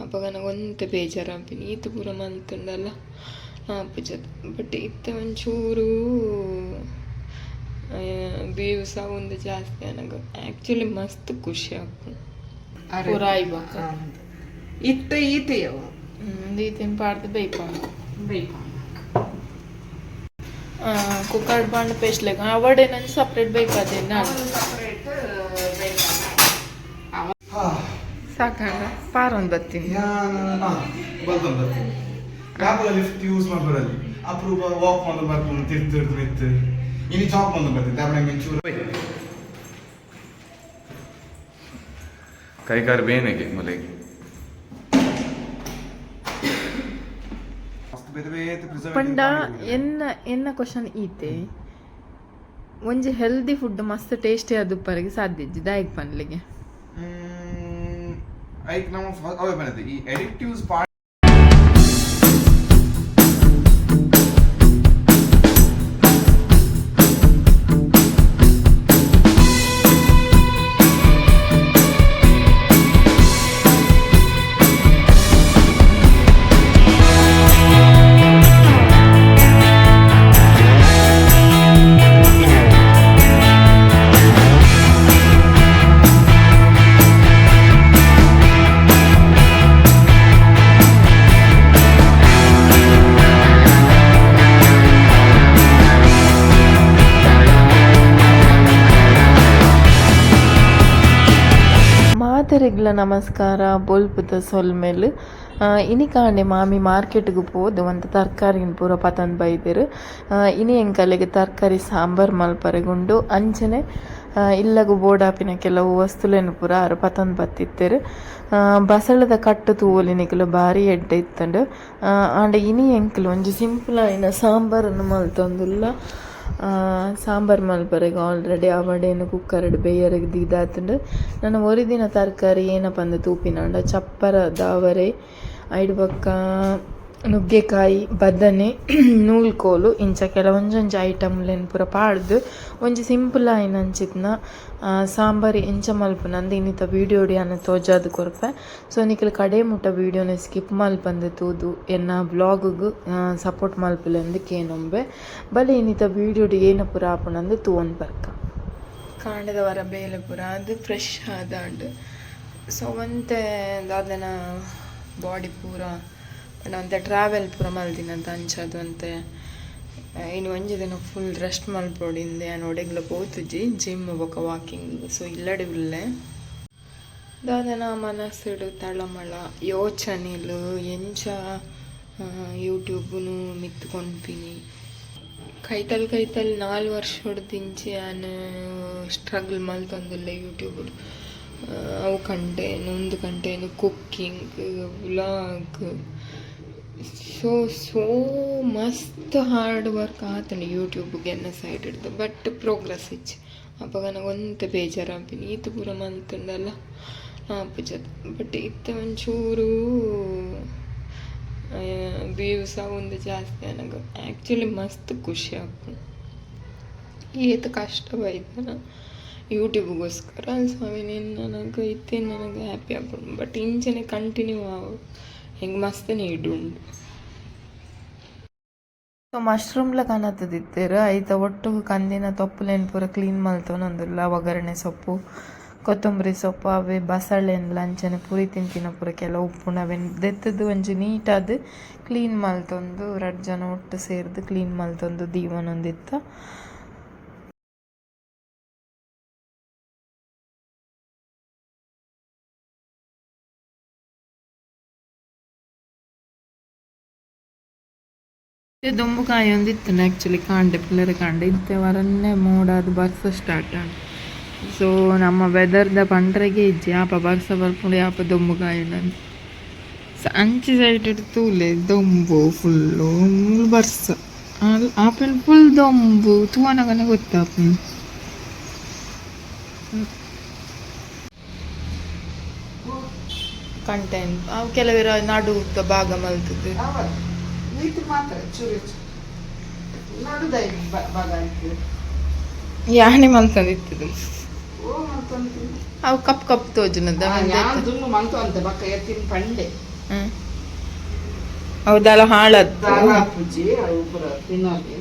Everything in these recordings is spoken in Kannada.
ಅಪ್ಪಗ ನಂಗೆ ಒಂತೆ ಬೇಜಾರು ಆಪಿನಿ ಈತ ಪೂರ ಮಲ್ತುಂಡಲ್ಲ ಆಪುಜದ ಬಟ್ ಇತ್ತ ಒಂಚೂರು ಬೇವು ಒಂದು ಜಾಸ್ತಿ ನನಗೆ ಆ್ಯಕ್ಚುಲಿ ಮಸ್ತ್ ಖುಷಿ ಆಗ್ತು ಪೂರ ಆಯ್ಬಾಕ ಇತ್ತ ಈತೆಯವು ಈತಿನ ಪಾಡ್ದು ಬೇಯ್ಕೊಂಡು ಕುಕ್ಕರ್ ಬಾಂಡ್ ಪೇಸ್ಟ್ ಲೆಕ್ಕ ಅವಡೆ ಸೆಪರೇಟ್ ಸಪ್ರೇಟ್ ಬೇಕಾದೆ ನಾನು? ಸಾಕಂಗ? ಪಾರೊಂದು ಬರ್ತೀನಿ. ಬಲ್ತೊಂದು ಬರ್ತೀನಿ. ಯಾವಾಗ ಲಿಫ್ಟ್ ಯೂಸ್ ಮಾಡ್ಬರಲ್ಲಿ ಅಪರೂಪ ವಾಕ್ ಮಾಡಿ ಬರ್ಕೊಂಡು ತಿರ್ತು ತಿರ್ತು ನಿಂತು ಇನ್ನು ಜಾಬ್ ಬಂದು ಬರ್ತೀನಿ. ದಾಬಣ ಮೆಂಚೂರು ಕೈಗಾರ ಬೇನೆಗೆ ಮೊಲೆಗೆ ಪಂಡ ಎನ್ನ ಎನ್ನ ಕ್ವಶನ್ ಈತೆ? ಒಂಜಿ ಹೆಲ್ದಿ ಫುಡ್ ಮಸ್ತ್ ಟೇಸ್ಟಿ ಆದುಪ್ಪರಿಗೆ ಸಾಧ್ಯ ಇಜ್ಜಿ ದಾಯಕ್ ಪನ್ಲಿಗೆ. ಐಕ್ ನಮ್ಮ ಫ- ಅವೇ ಬಂದಿದೆ ಈ ಎಡಿಕ್ಟಿವ್ಸ್ ಪಾರ್ಟ್ ನಮಸ್ಕಾರ ಬೊಲ್ಪುದ ಸೊಲ್ಮೆಲ್ ಇನಿ ಕಾಂಡೆ ಮಾಮಿ ಮಾರ್ಕೆಟ್ಗೆ ಪೋದು ಒಂತ ತರಕಾರಿನ್ ಪೂರ ಪತಂದ್ ಬೈದೆರ್. ಇನಿ ಎಂಕಲೆಗ್ ತರಕಾರಿ ಸಾಂಬಾರ್ ಮಲ್ಪರೆಗುಂಡು ಅಂಚನೆ ಇಲ್ಲಗು ಬೋಡಾಪಿನ ಕೆಲವು ವಸ್ತುಲೇನು ಪೂರ ಅವರು ಪತಂದ್ ಬತ್ತಿತ್ತರು. ಬಸಳದ ಕಟ್ಟು ತೂವಲಿನಿಕಲು ಬಾರಿ ಎಡ್ಡೆ ಇತ್ತಂಡು. ಆಂಡ ಇನಿ ಎಂಕಲು ಒಂಜಿ ಸಿಂಪಲ್ ಆಯಿನ ಸಾಂಬಾರನ್ನು ಮಲ್ತೊಂದುಲ್ಲ. ಸಾಂಬಾರ್ ಮಲ್ಪರೆಗೆ ಆಲ್ರೆಡಿ ಅವಡೇನು ಕುಕ್ಕರ್ಡ್ ಬೇಯರೆಗೆ ನಾನು ಒರಿ ದಿನ ತರಕಾರಿ ಏನಪ್ಪ ಅಂದ ತೂಪಿನಾಂಡ ಚಪ್ಪರ ದಾವರೆ ಐಡ್ ಪಕ್ಕ ನುಗ್ಗೆಕಾಯಿ, ಬದನೆ, ನೂಲ್ಕೋಲು ಇಂಚ ಕೆಲವೊಂಜೊಂಜಿ ಐಟಮ್ಲೆನ್ ಪೂರ ಪಾಡ್ದು ಒಂಜಿ ಸಿಂಪಲ್ ಆಯಿನ ಅಂಚಿತ್ನ ಇಂಚ ಮಲ್ಪುನಂದು ಇನ್ನಿತ ವೀಡಿಯೋ ಅನ್ನ ತೋಜಾದ್ ಕೊರ್ಪೆ. ಸೊ ನಿಖಲ್ ಕಡೆ ಮುಟ್ಟ ವೀಡಿಯೋನ ಸ್ಕಿಪ್ ಮಲ್ಪಂದು ತೂದು, ಎನ್ನ ಬ್ಲಾಗ್ಗ್ ಸಪೋರ್ಟ್ ಮಲ್ಪಲೆಂದು ಕೇನೊಂಬೆ. ಬಲೆ ಇನ್ನಿತ ವೀಡಿಯೋಡಿ ಏನ ಪೂರ ಆಪುನಂದು ತೂವೊಂದು ಬರ್ಕ ಕಾಂಡದ ವರ ಬೇಲೆ ಪೂರ ಅದು ಫ್ರೆಶ್ ಆದಾಂಡು ಸೊ ಒಂತೆ ದಾದನ ಬಾಡಿ ಪೂರ ಒಂತೆ ಟ್ರಾವೆಲ್ ಪೂರ ಮಲ್ದಿನಂತ ಅಂಚದು ಅಂತೆ. ಇನ್ನು ಒಂಜಿ ದಿನ ಫುಲ್ ರೆಸ್ಟ್ ಮಲ್ಪೊಡಿಂದೆ ನಾನು ಒಡೆಗ್ಲ ಪೋತುಜಿ ಜಿಮ್ ಬೊಕ ವಾಕಿಂಗ್ ಸೊ ಇಲ್ಲಡೆ ಉಲ್ಲೆ. ದಾದನ ಮನಸ್ಸುಡು ತಳಮಳ, ಯೋಚನೆಲು ಎಂಚ ಯೂಟ್ಯೂಬ್ನು ಮಿತ್ಕೊಂಡ್ಪಿನಿ ಕೈತಲ್ ಕೈತಲ್ ನಾಲ್ ವರ್ಷ ಹೊಡೆದಿಂಚಿ ನಾನು ಸ್ಟ್ರಗಲ್ ಮಲ್ತೊಂದಿಲ್ಲ ಯೂಟ್ಯೂಬ್ ಅವು ಕಂಟೇನು ಒಂದು content cooking vlog so so ಮಸ್ತ್ ಹಾರ್ಡ್ ವರ್ಕ್ ಆತಂಡು ಯೂಟ್ಯೂಬ್ಗೆ ಎನ್ನ ಸೈಡ್ ಹಿಡ್ದು. ಬಟ್ ಪ್ರೋಗ್ರೆಸ್ ಇಚ್ ಅಪ್ಪಗ ನಂಗೆ ಒಂತೆ ಬೇಜಾರು ಆಪಿನಿ ಈತ ಪೂರ ಮಲ್ತುಂಡಲ್ಲ ಆಪುಜದ ಬಟ್ ಇತ್ತ ಒಂಚೂರು ಬೇವು ಒಂದು ಜಾಸ್ತಿ ನನಗೆ ಆ್ಯಕ್ಚುಲಿ ಮಸ್ತ್ ಖುಷಿ ಆಗ್ತು ಏತು ಕಷ್ಟ ಬೈತಾನ ಯೂಟ್ಯೂಬ್ಗೋಸ್ಕರ ಸ್ವಾಮಿ ನನಗೆ, ಇತ್ತೇನು ನನಗೆ ಹ್ಯಾಪಿ ಆಗ್ಬೋದು ಬಟ್ ಇಂಚನೆ ಕಂಟಿನ್ಯೂ ಆವು ಹೆಂಗೆ ಮಸ್ತ್ ನೀಡುಂಡು ಸೊ ಮಶ್ರೂಮ್ಲ ಕಾಣತ್ತದಿತ್ತೀರ ಐತ ಒಟ್ಟು ಕಂದಿನ ತೊಪ್ಪುಲೇನು ಪೂರ ಕ್ಲೀನ್ ಮಲ್ತೊನೊಂದುಲ್ಲ ಒಗ್ಗರಣೆ ಸೊಪ್ಪು, ಕೊತ್ತಂಬರಿ ಸೊಪ್ಪು, ಅವೆ ಬಸಳೆನ್ಲ ಅಂಚನೆ ಪುರಿ ತಿಂತಿನ ಪೂರ ಕೆಲ ಉಪ್ಪುನ ಅವೆನ್ ದೆತ್ತದು ಒಂಜಿ ನೀಟಾದ್ ಕ್ಲೀನ್ ಮಲ್ತೊಂದು ರಡ್ ಜನ ಒಟ್ಟು ಸೇರಿದು ಕ್ಲೀನ್ ಮಲ್ತೊಂದು ದೀವನೊಂದಿತ್ತ. ದೊಂಬು ಕಾಯಿ ಒಂದು ಇತ್ತು ಆ್ಯಕ್ಚುಲಿ ಕಾಂಡೆ ಪಿಲ್ಲರ್ ಕಾಂಡೆ ಇತ್ತೆ ವರನ್ನೇ ಮೋಡಾದು ಬರ್ಸ ಸ್ಟಾರ್ಟ್ ಆಂಡ್ ಸೊ ನಮ್ಮ ವೆದರ್ದ ಪಂಡ್ರೆಗೆ ಇಜ್ಜಿ ಆಪ ಬರ್ಸ ಬರ್ಪುಂಡು ಯಾಪ ದೊಂಬು ಕಾಯಿ ಅಂಚಿ ಸೈಡ್ ತೂಲೆ ದೊಂಬು ಫುಲ್ಲು ಬರ್ಸ ಆಪಲ್ ಫುಲ್ ದೊಂಬು ತೂವನಗನೆ ಗೊತ್ತಾಪು ಕಂಟೆಂಟ್ ಕೆಲವೆರ ಕೆಲವರ ನಡು ಭಾಗ ಮಲ್ತದ್ದು ನೀತಿ ಮಾತ್ರ ಚೂರು ಚೂರು ನಡುದೈ ಭಾಗ ಆಯ್ತು ಯಾಣೆ ಮಲ್ತದಿತ್ತದು ಓ ಮಂತೊಂದು ಅವು ಕಪ್ ಕಪ್ ತೋಜನದ ದುಂಡು ಮಂತು ಅಂತ ಬಕ್ಕ ಎತ್ತಿನ ಪಂಡೆ. ಹೌದಲ್ಲ ಹಾಳದ. ದಾರ ಪೂಜೆ ಅವು ಬರ ತಿನ್ನೋಲಿ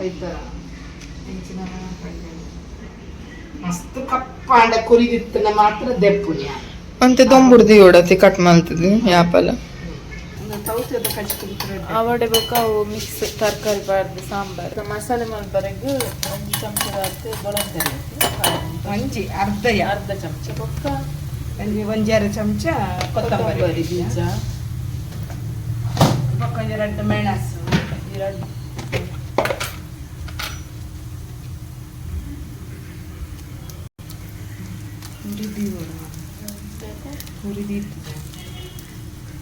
ಆಯ್ತಾ ಮಸ್ತ್ ಕಪ್ಪಾಂಡ ಕುರಿದಿತ್ತನ ಮಾತ್ರ ದೆಪ್ಪುಣ್ಯ ಅಂತ ದೊಂಬುಡ್ದಿ ಓಡತಿ ಕಟ್ ಮಾಡ್ತದೆ ಯಾಪಲ್ಲ ಅವಡೆ ಬೇಕಾ? ಅವು ಮಿಕ್ಸ್ ತರಕಾರಿ ಬಾರ್ದು ಸಾಂಬಾರ್. ಮಸಾಲೆ ಮಲ್ಬರಂಗು ಒಂದು ಚಮಚ ಹಾಕಿ ಗೊಳಂತರಿ ಒಂಜಿ ಅರ್ಧ ಯಾ? ಅರ್ಧ ಚಮಚ. ಬೊಕ್ಕ ಒಂಜಿ ಒಂಜಾರು ಚಮಚ ಕೊತ್ತಂಬರಿ. ಕೊತ್ತಂಬರಿ ಬೀಜ. ಬೊಕ್ಕ ಒಂಜಿ ಎರಡು ಮೆಣಸು. ಎರಡು. ಹುರಿದಿ ಹುರಿದಿ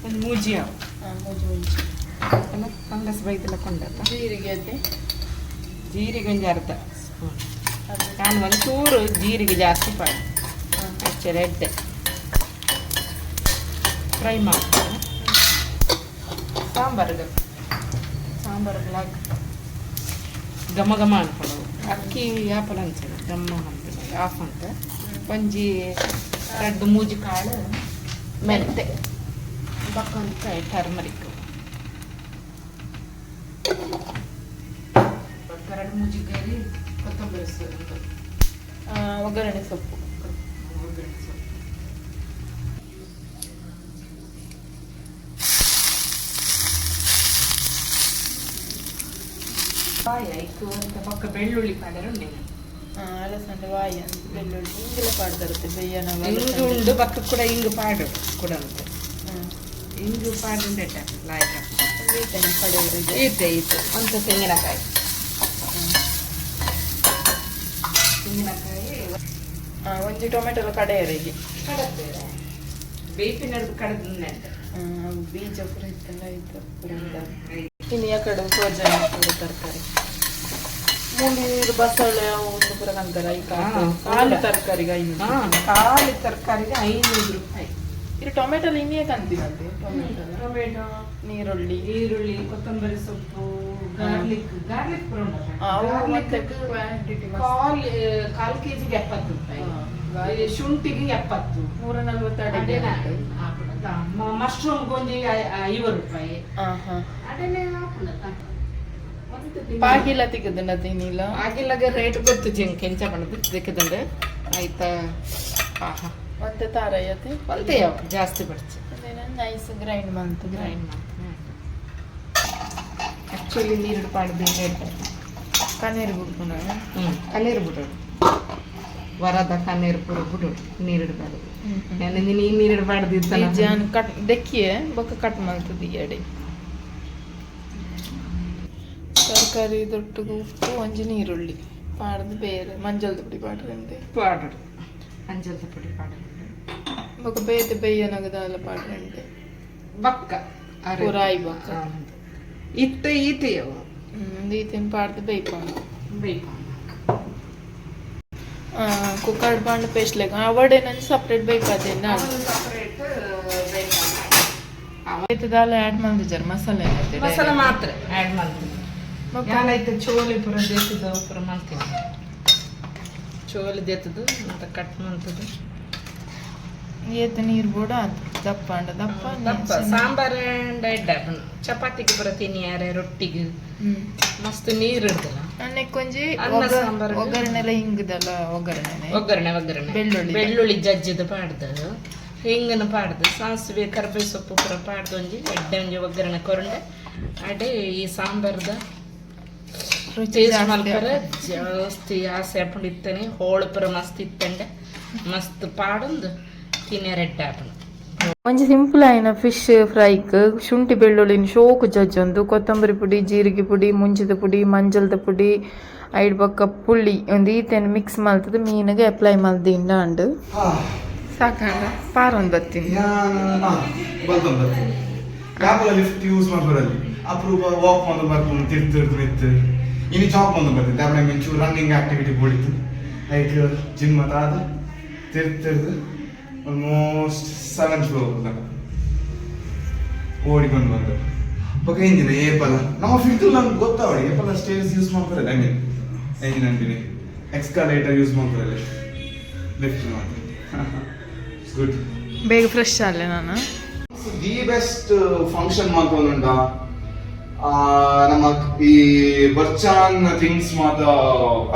ಒಂದು ಮೂಜಿ ಫಂಗಸ್ ಬೈದೆಲ್ಲ ಕೊಂಡ ಜೀರಿಗೆ ಅದೇ? ಜೀರಿಗೆ ಒಂಜಿ ಅರ್ಧ. ಸ್ಪೂನ್. ನಾನು ಒಂಚೂರು ಜೀರಿಗೆ ಜಾಸ್ತಿ ಪಾಡು. ಅಚ್ಚೆ ರೆಡ್ಡೆ ಫ್ರೈ ಮಾಡ್ತೇನೆ. ಸಾಂಬಾರ್ಗೆ ಸಾಂಬಾರ್ಗೆ ಹಾಕಿ ಘಮ ಘಮ ಅನ್ಕೊಂಡು ಅಕ್ಕಿ ಆಪಲ್ ಅನ್ಸಲ್ಲ ಘಮ ಅಂತ ಆಫ್ ಅಂತ. ಪಂಜಿ ರೆಡ್ ಮೂಜಿ ಕಾಳು ಮೆಂತೆ. ಬಕ್ಕೊಂದು ಟರ್ಮರಿಕ್ ಎರಡು ಮೂಜಿ ಗರಿ ಕೊತ್ತಂಬರಿ ಸೊಪ್ಪು ಒಗ್ಗರಣೆ ಸೊಪ್ಪು ಒಗ್ಗರಣೆ ಸೊಪ್ಪು ಬಾಯ ಇಕ್ಕು ಅಂತ ಪಕ್ಕ ಬೆಳ್ಳುಳ್ಳಿ ಪಾಡರು ಉಂಡೆ ಆ, ಅಲಸಂದೆ ವಾಯಿ ಅಂತ ಬೆಳ್ಳುಳ್ಳಿ ಹಿಂಗೆಲ್ಲ ಪಾಡ್ದಿರುತ್ತೆ ಬೆಯ್ಯನ ಇಂಗು ಉಂಡು ಪಕ್ಕ ಕೂಡ ಇಂಗು ಪಾಡು ಕೂಡ ಉಂಟು ಇಂಗು ಪಾಡು ಉಂಡೆಟ ಲಾಯ್ಕ ಕಡೆಯವರಿಗೆ. ಈತೆ ಈತೆ ಒಂದು ತೆಂಗಿನಕಾಯಿ. ತೆಂಗಿನಕಾಯಿ. ಒಂಜಿ ಟೊಮೆಟೊ ಕಡೆಯವರಿಗೆ ಕಡತ್ತೇವೆ ಬೇಪಿನದ್ದು ಕಡದ ನೆಂಟು ಬೀಜ ಪುರ ಇತ್ತಲ್ಲ ಇತ್ತು. ಇನ್ನು ಯಾ ಕಡೆ ಸೋಜನೆ ಪುರ ತರಕಾರಿ. ಮೂಂಡಿ ಬಸಳೆ ಒಂದು ಪುರ ಕಂತಾರ ಈ ಕಾಲು ತರಕಾರಿಗೆ ಐನೂರು. ಹಾ ಕಾಲಿ ತರಕಾರಿಗೆ ಐನೂರು. ಇದು ಟೊಮೆಟೊ ಇನ್ನೇ ಕಂತಿನಂತೆ ಟೊಮೆಟೊ. ಟೊಮೆಟೊ. ನೀರುಳ್ಳಿ. ಈರುಳ್ಳಿ ಕೊತ್ತಂಬರಿ ಸೊಪ್ಪು ಗಾರ್ಲಿಕ್ ಗಾರ್ಲಿಕ್ ಆ, ಕಾಲು ಕೆ ಜಿಗೆ ಕಾಲ್ ಕಾಲ್ ಕೆಜಿಗೆ ಎಪ್ಪತ್ತು ರೂಪಾಯಿ. ಹಾ, ಈ ಶುಂಠಿಗೆ ಎಪ್ಪತ್ತು. ನೂರ ನಲ್ವತ್ತು ಅಡಿಗೆ ಮಶ್ರೂಮ್ ಗೊಂಜಿ ಐವತ್ತು ರೂಪಾಯಿ. ಹಾ. ಹಾ ಅದೇನೆ ಹಾಕುಣತ ಪಾಗಿಲ್ಲ ತೆಗೆದ ತಿನ್ನಿಲ್ಲ. ಆಗಿಲ್ಲಾಗ ರೇಟ್ ಗೊತ್ತು ಜಿಂಕ್ ಕೆಂಚ ಮಾಡೋದು ತೆಗೆದಂಡೆ ಆಯ್ತಾ? ಆಹಾ. ಮತ್ತೆ ಐತಿ. ಒಂದೇ ಯಾವ ಜಾಸ್ತಿ ಬಡ್ಚಿ ನೈಸ್ ಗ್ರೈಂಡ್ ಮಾಡ್ತು ಗ್ರೈಂಡ್ ಮಾಡ್ತೀನಿ ಆ್ಯಕ್ಚುಲಿ ನೀರು ಪಾಡ್ದು ರೇಟ್ ಕಣ್ಣೀರು ಬಿಡ್ಕೊಂಡು ಹ್ಞೂ ಕಣ್ಣೀರು ಬಿಡೋದು ವರದ ಕಣ್ಣೀರು ಪುರ ಬಿಡೋದು ನೀರಿಡಬಾರ್ದು ನನಗೆ ನೀನು ನೀರಿಡಬಾರ್ದು ಇತ್ತಲ್ಲ ಜಾನ್ ಕಟ್ ದೆಕ್ಕಿಯೇ ಬೊಕ್ಕ ಕಟ್ ಮಾಡ್ತದೆ ಎಡೆ ತರಕಾರಿ ದೊಡ್ಡಗೂ ಉಪ್ಪು ಒಂಜಿ ನೀರುಳ್ಳಿ. ಪಾಡ್ದು ಬೇರೆ. ಮಂಜಲ್ದ ಪುಡಿ ಪಾಡ್ರಂತೆ ಪಾಡ್ರಿ. ಮಂಜಲ್ದು ಪುಡಿ ಪಾಡೋದು ಬೊಕ್ಕ ಬೇತೆ ಬೇಯನಗದ ಪಾಡ್ರಂತೆ ಬಕ್ಕ ಅರೆ. ಪುರಾಯಿ ಬೊಕ್ಕ. ಇತ್ತ ಈತೆಯವು ಈತಿನ ಪಾಡ್ದು ಬೇಯ್ಕೊಂಡು ಬೇಕು ಕುಕ್ಕರ್ ಬಾಂಡ್ ಪೇಸ್ಟ್ ಲೆಕ್ಕ ಅವಡೆ ನಂಗೆ ಸಪ್ರೇಟ್ ಬೇಕಾದೇನ ಆಯ್ತದಲ್ಲ ಆ್ಯಡ್ ಮಾಡಿದ್ದಾರೆ ಮಸಾಲೆ ಮಸಾಲೆ ಮಸಾಲ ಮಾತ್ರ ಆ್ಯಡ್ ಮಾಡ್ತೀನಿ ಮತ್ತೆ? ಚೋಲಿ ಪುರ ದೇತದ ಪುರ ಮಾಡ್ತೀನಿ ಚೋಲಿ ದೇತದ ಅಂತ ಕಟ್ ಮಾಡ್ತದು ಏತ ನೀರು ಬೋಡ ಅದು ದಪ್ಪ ಅಂಡ ದಪ್ಪ ದಪ್ಪ. ಸಾಂಬಾರ್ ಎಡ್ಡ ಚಪಾತಿಗೆ ಬರತೀನಿ ತಿನ್ನಿಯಾರೆ ರೊಟ್ಟಿಗೆ. ಮಸ್ತ್ ನೀರು ಇಡ್ದಲ್ಲ ಅನ್ನೆ ಕೊಂಜಿ ಅನ್ನ ಒಗ್ಗ- ಸಾಂಬಾರ್ಗೆ? ಒಗ್ಗರಣೆಲ್ಲ ಹಿಂಗದಲ್ಲ ಒಗ್ಗರಣೆ ಒಗ್ಗರಣೆ ಒಗ್ಗರಣೆ. ಬೆಳ್ಳುಳ್ಳಿ. ಬೆಳ್ಳುಳ್ಳಿ ಜಜ್ಜದು ಪಾಡ್ದು ಹಿಂಗನ ಪಾಡ್ದು. ಸಾಸಿವೆ ಕರ್ಬೇವು ಸೊಪ್ಪು ಪುರ ಪಾಡ್ದು ಒಂಜಿ. ಎಡ್ಡೆ ಒಂಜಿ ಒಗ್ಗರಣೆ ಕೊರಂಡೆ ಅಡೆ ಈ ಸಾಂಬಾರ್ದ ರುಚಿ ಟೇಸ್ಟ್ ಮಲ್ಪರ ಜಾಸ್ತಿ ಆಸೆ ಹಾಕೊಂಡು ಇತ್ತನೆ ಹೋಳು ಪುರ ಮಸ್ತ್ ಇತ್ತಂಡೆ. ಮಸ್ತ್ ಪಾಡೊಂದು. ತಿನ್ನೆ ರೆಡ್ ಹಾಕೊಂಡು ಒಂಜಿ ಸಿಂಪಲ್ ಆಯ್ನ ಫಿಶ್ ಫ್ರೈಕ್ ಶುಂಠಿ ಬೆಳ್ಳುಳ್ಳಿನ ಶೋಕು ಜಜ್ಜೊಂದು ಕೊತ್ತಂಬರಿ ಪುಡಿ ಜೀರಿಗೆ ಪುಡಿ ಮುಂಚಿದ ಪುಡಿ ಮಂಜಲ್ದ ಪುಡಿ ಐಡ್ ಪಕ್ಕ ಪುಳ್ಳಿ ಒಂದು ಈತೆನ್ ಮಿಕ್ಸ್ ಮಾಡ್ತದೆ ಮೀನಿಗೆ ಅಪ್ಲೈ ಮಾಡ್ದಿಂದ ಅಂಡು. ಸಾಕಂಡ ಪಾರೊಂದು ಬತ್ತೀನಿ ಬಲ್ತೊಂದು ಬರ್ತೀನಿ ಲಿಫ್ಟ್ ಯೂಸ್ ಮಾಡ್ಬರಲ್ಲಿ ಅಪರೂಪ ವಾಕ್ ಬಂದು ಬರ್ತೀನಿ ತಿರ್ತಿರ್ದು ನಿತ್ತು ಇನ್ನು ಜಾಬ್ ಬಂದು ಬರ್ತೀನಿ ಮಿಂಚು ರನ್ನಿಂಗ್ ಆಕ್ಟಿವಿಟಿ ಬೋಡಿತ್ತು ಲೈಕ್ ಜಿಮ್ ಅದಾದ ತಿರ್ತಿರ್ದು ಆಲ್ಮೋಸ್ಟ್ ಸೆವೆನ್ ಫ್ಲೋರ್ ತನಕ ಓಡಿಕೊಂಡು ಬಂದು ಬೊಕ ಎಂಜಿನ ಏಪಲ? ನಾವು ಫಿಲ್ಟರ್ ನಮ್ಗೆ ಗೊತ್ತಾವಡಿ ಏಪಲ ಸ್ಟೇರ್ಸ್ ಯೂಸ್ ಮಾಡ್ತಾರೆ. ಐ ಮೀನ್ ಎಂಜಿನ್ ಅಂತೀನಿ ಎಕ್ಸ್ಕಲೇಟರ್ ಯೂಸ್ ಮಾಡ್ತಾರೆ ಲಿಫ್ಟ್ ಗುಡ್ ಬೇಗ ಫ್ರೆಶ್ ಅಲ್ಲೇ ನಾನು. ದಿ ಬೆಸ್ಟ್ ಫಂಕ್ಷನ್ ಮಾತೊಂದುಂಡ ನಮ್ಮ ಈ ಬರ್ಚಾನ್ ಥಿಂಗ್ಸ್ ಮಾತ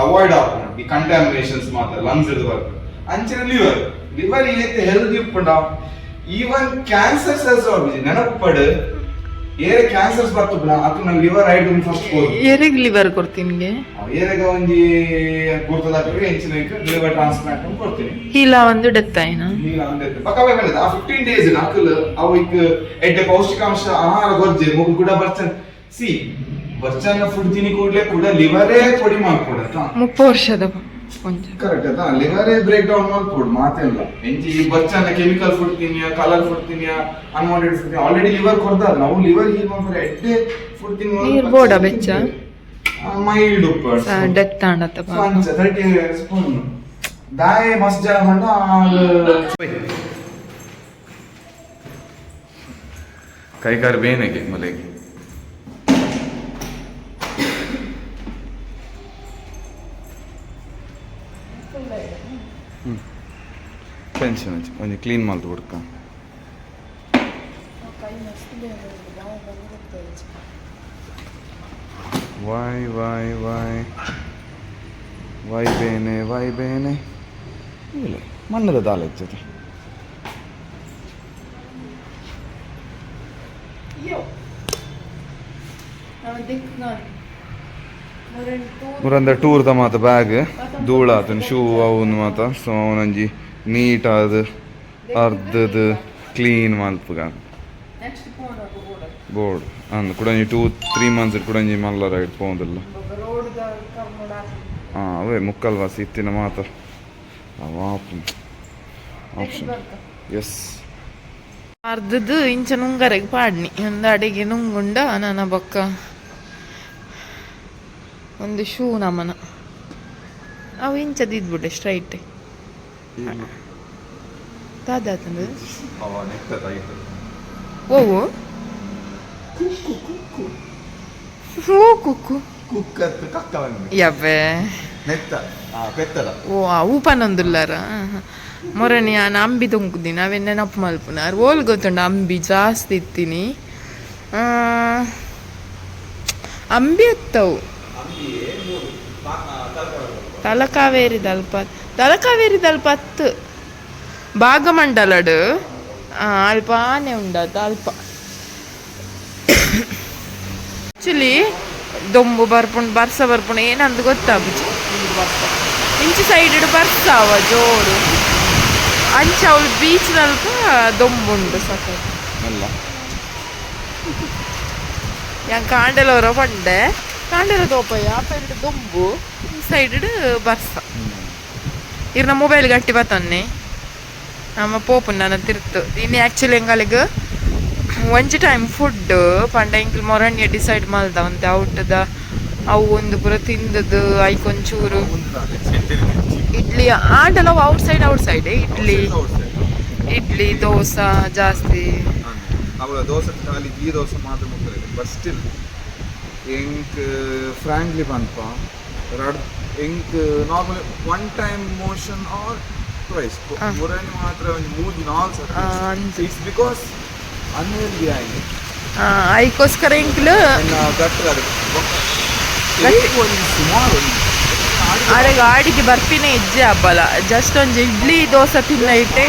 ಅವಾಯ್ಡ್ ಆಪುಂಡು ಈ ಕಂಟಾಮಿನೇಷನ್ಸ್ ಮಾತ ಲಂಗ್ಸ್ ಇರ್ದು ಬರ್ತದೆ ಅಂಚಿನ ಲಿವರ್ ಲಿವರ್ ಏತೆ ಹೆಲ್ದಿ ಉಪ್ಪುಂಡ ಈವನ್ ಕ್ಯಾನ್ಸರ್ ಸೆಲ್ಸ್ ನೆನಪಡು ಏರೆ ಕ್ಯಾನ್ಸರ್ಸ್ ಬರ್ತುಂಡ ಅದು ನಾನು ಲಿವರ್ ಐಡ್ ಫಸ್ಟ್ ಹೋಗಿ ಏರೆ ಲಿವರ್ ಕೊಡ್ತೀನಿ ಏರೆಗ ಒಂಜಿ ಗುರ್ತದಾಗ್ರೆ ಹೆಂಚಿನ ಲಿವರ್ ಟ್ರಾನ್ಸ್ಪ್ಲಾಂಟ್ ಕೊಡ್ತೀನಿ. ಹೀಲ ಒಂದು ಡೆತ್ ಆಯ್ನ ಒಂದು ಡೆತ್ ಪಕ್ಕ ಬಂದಿದೆ ಆ ಫಿಫ್ಟೀನ್ ಡೇಸ್ ನಾಕಲ್ ಅವ ಇಕ್ ಎಡ್ಡೆ ಪೌಷ್ಟಿಕಾಂಶ ಆಹಾರ ಗೊರ್ಜೆ ಮುಗು ಕೂಡ ಬರ್ತ ಸಿ ಬರ್ಚನ್ ಫುಡ್ ತಿನಿ ಕೂಡ್ಲೆ ಕೂಡ ಲಿವರೇ ಪೊಡಿ ಮಾಡ್ಕೊಡತ್ತ ಮುಪ್ಪ ವರ್ಷದ. ಕೊಂಚ ಕರೆಕ್ಟ್ ಆಯ್ತಾ? ಲಿವರೇ ಬ್ರೇಕ್ ಡೌನ್ ಮಾಡ್ಕೊಡು ಮಾತಿಲ್ಲ ಎಂಚಿ ಬಚ್ಚನ ಕೆಮಿಕಲ್ ಫುಡ್ ತಿನ್ನಿಯ ಕಲರ್ ಫುಡ್ ತಿನ್ನಿಯ ಅನ್ವಾಂಟೆಡ್ ಫುಡ್ ಆಲ್ರೆಡಿ ಲಿವರ್ ಕೊಡ್ತಾರ ನಾವು ಲಿವರ್ ಹೀಲ್ ಮಾಡ್ತಾರೆ. ಎಡ್ಡೆ ಫುಡ್ ತಿನ್ನುವ ನೀರ್ ಬೋಡ ಬೆಚ್ಚ? ಮೈಲ್ಡ್ ಉಪ್ಪು ಡೆತ್ ತಾಂಡತ್ತ ಪಂಚ ತರ್ಟಿ ಸ್ಪೂನ್ ದಾಯ ಮಸ್ತ್ ಜನ ಹೊಂಡ ಕೈಕಾರು ಬೇನೆಗೆ ಮಲೆಗೆ. ಪೆನ್ಷನ್ ಒಂಜಿ ಕ್ಲೀನ್ ಮಲ್ತು ಬಿಡ್ಕ ವಾಯ್ ವಾಯ್ ವಾಯ್ ವಾಯ್ ಬೇನೆ ವಾಯ್ ಬೇನೆ ಇಲ್ಲ ಮಣ್ಣದ ದಾಲ ಇರ್ತದೆ ಮುರಂದ ಟೂರ್ದ ಮಾತ ಬ್ಯಾಗ್ ಧೂಳ ಆತನ ಶೂ ಅವನ್ ಮಾತ ಸೊ ಅವನಂಜಿ ನೀಟ್ ಆದ ಅರ್ಧದ ಕ್ಲೀನ್ ಮಲ್ಪಗ ಬೋರ್ಡ್ ಅಂದ್ ಕೂಡ ಟೂ ತ್ರೀ ಮಂತ್ಸ್ ಕೂಡ ಮಲ್ಲರ ಇಟ್ಕೊಂದಿಲ್ಲ ಹಾಂ ಅವೇ ಮುಕ್ಕಲ್ ವಾಸಿ ಇತ್ತಿನ ಮಾತ ಆಪ್ಷನ್ ಎಸ್ ಅರ್ಧದ್ದು ಇಂಚ ನುಂಗರೆಗೆ ಪಾಡ್ನಿ. ಒಂದು ಅಡಿಗೆ ನುಂಗುಂಡ ನನ್ನ ಬಕ್ಕ ಒಂದು ಶೂ ನಮನ. ಅವು ಇಂಚದಿದ್ಬಿಟ್ಟೆ ಸ್ಟ್ರೈಟ್ ದಾದಾತಂದು ಓವು ಓ ಕುಕ್ಕು ಕುಕ್ಕತ್ ಕಕ್ಕ ಯವ್ವೆ ನೆತ್ತ ಪೆತ್ತದ ಓ ಆ ಪನೊಂದುಲ್ಲಾರ ಮೊರಣಿ ನಾನು ಅಂಬಿ ತುಂಕುದಿನಿ ಅವೆನ್ನೆ ನೆನಪು ಮಲ್ಪುನ ಓಲ್ ಗೊತ್ತುಂಡು ಅಂಬಿ ಜಾಸ್ತಿ ಇತ್ತೀನಿ ಆ, ಅಂಬಿ ಎತ್ತವು ತಲಕಾವೇರಿ ದಲ್ಪ ತಲಕಾವೇರಿ ದಲ್ಪ ಹತ್ತು ಭಾಗಮಂಡಲಡು. ಆ, ಅಲ್ಪ ಆನೆ ಉಂಡದು ಅಲ್ಪ. ಆಕ್ಚುಲಿ ದೊಂಬು ಬರ್ಪುಂಡು ಬರ್ಸ ಬರ್ಪುಂಡು ಏನಂದು ಗೊತ್ತಾಗುಚಿ? ಇಂಚಿ ಸೈಡ್ ಬರ್ತಾವ ಜೋರು. ಅಂಚ ಅವಳು ಬೀಚ್ ನಲ್ಪ ದೊಂಬುಂಡು ಸಖತ್ ಯಾನ್ ಕಾಂಡೆಲವರ ಪಂಡೆ? ಕಾಂಡೆಲ ಆ ಸೈಡ್ ದೊಂಬು. ಈ ಸೈಡ್ ಬರ್ಸ. ಇರ್ನ ಮೊಬೈಲ್ ಗಟ್ಟಿ ಬತ್ತೊನ್ನೆ. ನಮ್ಮ ಪೋಪು ನನ್ನ ತಿರ್ತು. ಇನ್ನು ಆ್ಯಕ್ಚುಲಿ ಎಂಗಳಿಗೆ ಒಂಜಿ ಟೈಮ್ ಫುಡ್ ಪಂಡ ಎಂಕ್ಲು ಮೊರಣ್ಯ ಡಿಸೈಡ್ ಮಲ್ದವಂತೆ ಔಟದ ಅವು ಒಂದು ಪುರ ತಿಂದದ್ದು ಐಕೊಂಚೂರು ಇಡ್ಲಿ ಆಂಡಲ outside outside idli. Idli, dosa ಜಾಸ್ತಿ. ದೋಸೆ ಈ ದೋಸೆ ಮಾತ್ರ ಎಂಕ್ ಫ್ರಾಂಕ್ಲಿ ಬಂತ. ರಡ್ ಎಂಕ್ normally one time motion or twice ಮೂರನೇ ಮಾತ್ರ ಒಂದು ಮೂರು ನಾಲ್ಕು ಆಲ್ ಇಟ್ಸ್ ಬಿಕಾಸ್ ಅನ್ಹೆಲ್ದಿ ಆಗಿ. ಐಕೋಸ್ಕರ ಇಂಕ್ಲು. ಒಂದು ಒಂದು ಆಡೆ ಗಾಡಿಗೆ ಬರ್ಪಿನೇ ಇಜ್ಜೆ ಹಬ್ಬಲ. ಜಸ್ಟ್ ಒಂಜಿ ಇಡ್ಲಿ ದೋಸೆ ತಿನ್ನ ಇಟ್ಟೆ.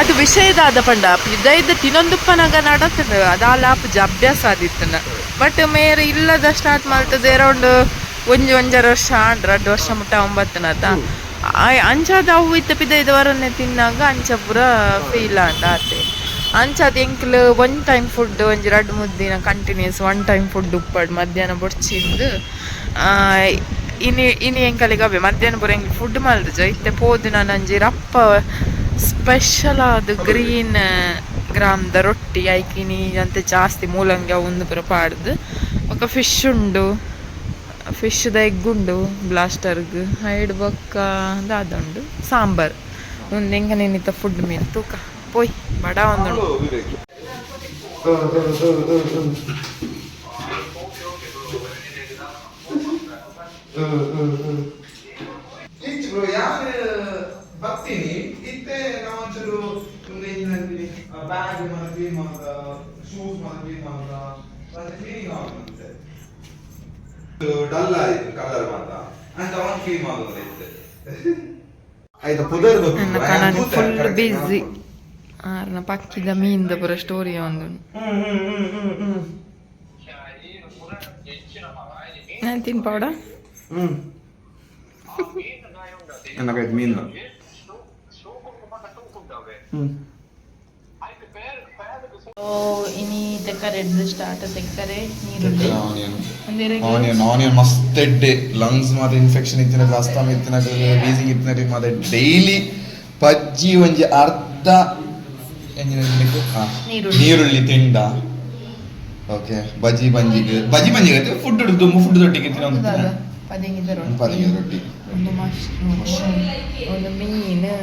ಅದು ವಿಷಯದಾದ ಪಂಡ. ಇದ್ದ ತಿನ್ನೊಂದುಪ್ಪನಾಗ ನಡತದ. ಅದಾಲ ಆಪುಜ ಅಭ್ಯಾಸ ಆದಿತ್ತನ. ಬಟ್ ಮೇರೆ ಇಲ್ಲದ ಸ್ಟಾರ್ಟ್ ಮಾಡ್ತದೆ ಅರೌಂಡ್ ಒಂಜಿ ಒಂಜರ ವರ್ಷ ಆಂಡ್ರ ಅಡ್ಡು ವರ್ಷ ಮುಟ್ಟ ಒಂಬತ್ತನದ ಅಂಚಾದ ಅವು ಇತ್ತ ಪಿದ ಇದವರನ್ನೇ ತಿನ್ನಾಗ ಅಂಚ ಪೂರ ಫೀಲ್ ಆಂಡ ಆತೆ. ಅಂಚಾದ ಎಂಕ್ಲ್ ಒನ್ ಟೈಮ್ ಫುಡ್ ಒಂಜಿ ಎರಡು ಮುದ್ದಿನ ಕಂಟಿನ್ಯೂಸ್ ಒನ್ ಟೈಮ್ ಫುಡ್ ಉಪ್ಪಡ್ ಮಧ್ಯಾಹ್ನ ಬೊಡ್ಚಿಂದು ಇನಿ ಇನಿ ಎಂಕಲಿಗೆ ಅವೇ ಮಧ್ಯಾಹ್ನ ಪೂರ ಎಂಕ್ ಫುಡ್ ಮಲ್ದ ಇತ್ತೆ ಪೋದು ನಾನು ಒಂಜಿ ರಪ್ಪ ಸ್ಪೆಷಲ್ ಅದು ಗ್ರೀನ್ ಗ್ರಾಮ್ದ ರೊಟ್ಟಿ ಐಕಿನಿ ಅಂತ ಜಾಸ್ತಿ ಮೂಲಂಗಿ ಒಂದು ಪುರ ಪಾಡ್ದು ఒక ಫಿಶ್ ಉಂಡು ಫಿಶ್ದ ಎಗ್ ಉಂಡು, ಬ್ಲಾಸ್ಟರ್ಗ್. ಹೈಡ್ ಬೊಕ್ಕ ದಾದುಂಡು ಸಾಂಬಾರ್. ಒಂದು ಹೆಂಗ ನಿನ್ನಿತ ಫುಡ್ ಮೀಲ್ ತೂಕ. ಪೋಯ್, ಬಡ ಒಂದು ಬರ್ತೀನಿ ಮತ್ತೆ ನಾವೊಂಚೂರು ಏನಂತೀವಿ ಬ್ಯಾಗ್ ಮಾಡೋದು ಕ್ಲೀನ್ ಶೂಸ್ ಮಾಡೋದು ಕ್ಲೀನ್ ಮಾಡೋದ ಕ್ಲೀನಿಂಗ್ ಆಗುತ್ತೆ ಡಲ್ ಆಯ್ತು ಕಲರ್ ಮಾತ್ರ. ಅಂತ ಅವನ್ ಕ್ಲೀನ್ ಮಾಡೋದೈತೆ ಆಯ್ತಾ ಪುದರ್ ಪಕ್ಕಿದ ಮೀನಿಂದ ಪುರ ಸ್ಟೋರಿ ಒಂದು. ನಾನು ತಿನ್ಪಾವಡ ಹ್ಞೂ ನನಗೈತೆ ಮೀನು. ಹ್ಮ್. ಇನಿ ತೆಕ್ಕರೆ ಸ್ಟಾರ್ಟ್ ತೆಕ್ಕರೆ ನೀರುಳ್ಳಿ. ಆನಿಯನ್ ಆನಿಯನ್ ಆನಿಯನ್ ಮಸ್ತ್ ಎಡ್ಡೆ ಲಂಗ್ಸ್ ಇನ್ಫೆಕ್ಷನ್ ಇತ್ತಿನ ಇತ್ತಿನ ವೀಸಿಂಗ್ ಇತ್ತಿನ ಮಾತ ಡೈಲಿ ಪಜ್ಜಿ ಒಂಜಿ ಅರ್ಧ. ನೀರುಳ್ಳಿ. ತಿಂಡ. ಓಕೆ ಬಜಿ ಬಂಜಿಗೆ. ಬಜಿ ಬಂಜಿಗೆ. ಫುಡ್ ದುಂಬು ಫುಡ್ ದೊಡ್ಡಿಗೆ ತಿನ್ನೋದು. ಪದಿಂಗಿದ ಪದಿಗೆ ರೊಟ್ಟಿ. ಒಂದು ಮಶ್ರೂಮ್. ಒಂದು ಮೀನು.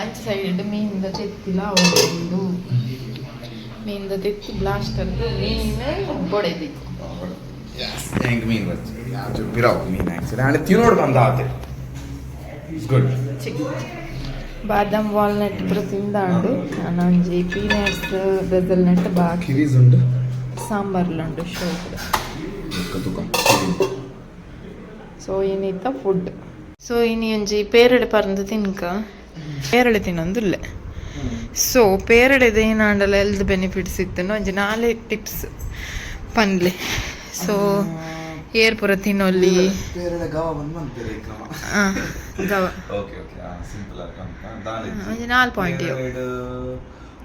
ಆಚೆ ಸೈಡ್ ಮೀನಿಂದ ತೆತ್ತಿಲ್ಲ ಒಂದು. ಮೀನಿಂದ ತೆತ್ತಿ ಬ್ಲಾಸ್ಟರ್ ಮೀನು ಬೊಡೆದಿ. ಹೆಂಗ್ ಮೀನ್ ಬರ್ತಿ? ಬಿರಾವ್ ಮೀನ್ ಆಕ್ಚುಲಿ ಹಳೆ ತಿನ್ನೋಡ್ ಬಂದ ಆತೆ ಗುಡ್ ಬಾದಾಮ್ ವಾಲ್ನಟ್ ಪೂರ ತಿಂದಾಂಡು ನಾನು ಒಂಜಿ ಪೀನಟ್ಸ್ ಬೆಸಲ್ ನಟ್ ಬಾಕಿ. ಕಿವೀಸ್ ಉಂಟು? ಸಾಂಬಾರ್ಲುಂಡು ಶೋ ಕೂಡ ಸೊ ಏನಿತ್ತ ಫುಡ್ ಸೊ ಇನಿ ಒಂಜಿ ಪೇರಡೆ ಪರಂದು ತಿನ್ಕ. ಪೇರಳೆ ತಿನ್ನೊಂದುಲ್ಲೆ. ಸೊ ಪೇರಳೆದ ಏನಾಂಡಲ ಎಲ್ದು ಬೆನಿಫಿಟ್ಸ್ ಇತ್ತು ಒಂಜಿ ನಾಲೆ ಟಿಪ್ಸ್ ಪನ್ಲೆ. ಸೊ ಏರ್ ಪೂರ ತಿನ್ನೊಲ್ಲಿ. ಒಂಜಿ ನಾಲ್ ಪಾಯಿಂಟ್